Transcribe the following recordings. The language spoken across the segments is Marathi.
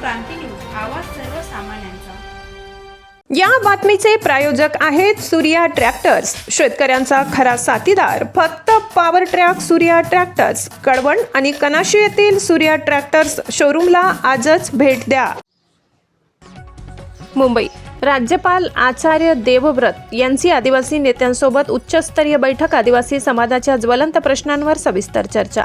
क्रांती न्यूज आवाज सर्वसामान्यांचा. या बातमीचे प्रायोजक आहेत सूर्या ट्रॅक्टर्स. शेतकऱ्यांचा खरा साथीदार फक्त power track Surya tractors. Kalwan आणि कनाशी येथील सूर्या ट्रॅक्टर्स शोरूमला आजच भेट द्या. मुंबई. राज्यपाल आचार्य देवव्रत यांची आदिवासी नेत्यांसोबत उच्चस्तरीय बैठक आदिवासी समाजाच्या ज्वलंत प्रश्नांवर सविस्तर चर्चा.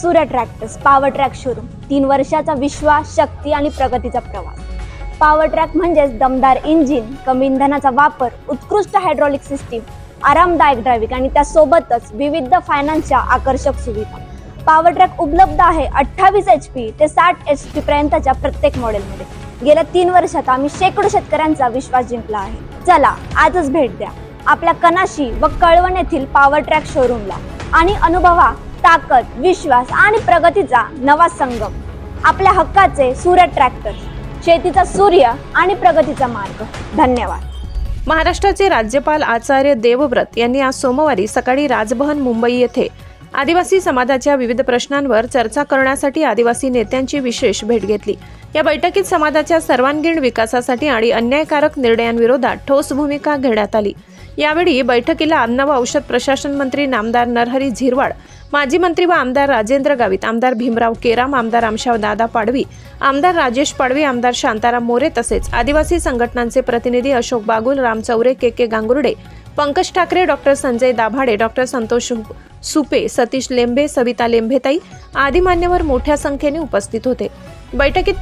सूर्य ट्रॅक्टर्स पॉवर ट्रॅक शोरूम तीन वर्षाचा विश्वास शक्ती आणि प्रगतीचा प्रवास. पॉवर ट्रॅक म्हणजेच दमदार इंजिन कमी इंधनाचा वापर उत्कृष्ट हायड्रॉलिक सिस्टीम आरामदायक ड्रायव्हिंग आणि त्यासोबतच विविध फायनान्सच्या आकर्षक सुविधा. पॉवर ट्रॅक उपलब्ध आहे अठ्ठावीस एच पी ते साठ एच पी पर्यंतच्या प्रत्येक मॉडेलमध्ये गेल्या तीन वर्षात आम्ही शेकडो शेतकऱ्यांचा विश्वास जिंकला आहे. चला आजच भेट द्या. आपल्या कनाशी व कळवण येथील पॉवर ट्रॅक शोरूमला आणि अनुभवा ताकद विश्वास आणि प्रगतीचा नवा संगम. आपल्या हक्काचे सूर्य ट्रॅक्टर शेतीचा सूर्य आणि प्रगतीचा मार्ग. धन्यवाद. महाराष्ट्राचे राज्यपाल आचार्य देवव्रत यांनी आज सोमवारी सकाळी राजभवन मुंबई येथे आदिवासी समाजाच्या विविध प्रश्नांवर चर्चा करण्यासाठी आदिवासी नेत्यांची विशेष भेट घेतली. या बैठकीत समाजाच्या सर्वांगीण विकासासाठी आणि अन्यायकारक निर्णयांविरोधात ठोस भूमिका घेण्यात आली. यावेळी बैठकीला अन्न व औषध प्रशासन मंत्री नामदार नरहरी झिरवाड माजी मंत्री व आमदार राजेंद्र गावित आमदार भीमराव केराम आमदार आमशाव दादा पाडवी आमदार राजेश पाडवी आमदार शांताराम मोरे तसेच आदिवासी संघटनांचे प्रतिनिधी Ashok Bagul Ram Chaure K K Gangurde Pankaj Thackeray doctor Sanjay Dabhade doctor Santosh Supe Satish Lembe Savita लेंभेताई आदी मान्यवर मोठ्या संख्येने उपस्थित होते. बैठकीत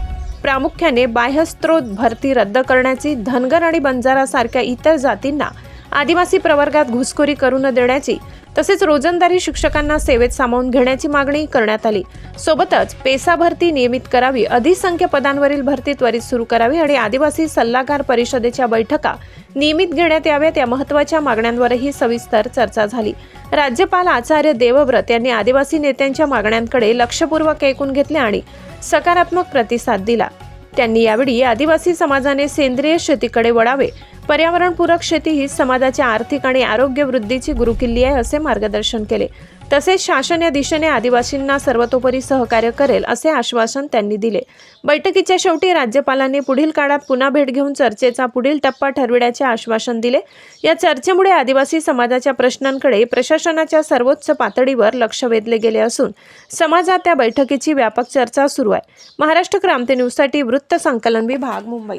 प्रामुख्याने बाह्यस्त्रोत भरती रद्द करण्याची धनगर आणि बंजारा सारख्या इतर जातींना आदिवासी प्रवर्गात घुसखोरी करू न देण्याची तसेच रोजंदारी शिक्षकांना सेवेत सामावून घेण्याची मागणी करण्यात आली. सोबतच पेसा भरती नियमित करावी अधिसंख्य पदांवरील भरती त्वरित सुरू करावी आणि आदिवासी सल्लागार परिषदेच्या बैठका नियमित घेण्यात याव्यात या महत्त्वाच्या मागण्यांवरही सविस्तर चर्चा झाली. राज्यपाल आचार्य देवव्रत यांनी आदिवासी नेत्यांच्या मागण्यांकडे लक्षपूर्वक ऐकून घेतले आणि सकारात्मक प्रतिसाद दिला. त्यांनी यावेळी आदिवासी समाजाने सेंद्रिय शेतीकडे वळावे पर्यावरणपूरक शेती ही समाजाच्या आर्थिक आणि आरोग्य वृद्धीची गुरुकिल्ली आहे असे मार्गदर्शन केले. तसेच शासन या दिशेने आदिवासींना सर्वतोपरी सहकार्य करेल असे आश्वासन त्यांनी दिले. बैठकीच्या शेवटी राज्यपालांनी पुढील काळात पुन्हा भेट घेऊन चर्चेचा पुढील टप्पा ठरविण्याचे आश्वासन दिले. या चर्चेमुळे आदिवासी समाजाच्या प्रश्नांकडे प्रशासनाच्या सर्वोच्च पातळीवर लक्ष वेधले गेले असून समाजात त्या बैठकीची व्यापक चर्चा सुरू आहे. महाराष्ट्र क्रांती न्यूजसाठी वृत्त संकलन विभाग मुंबई.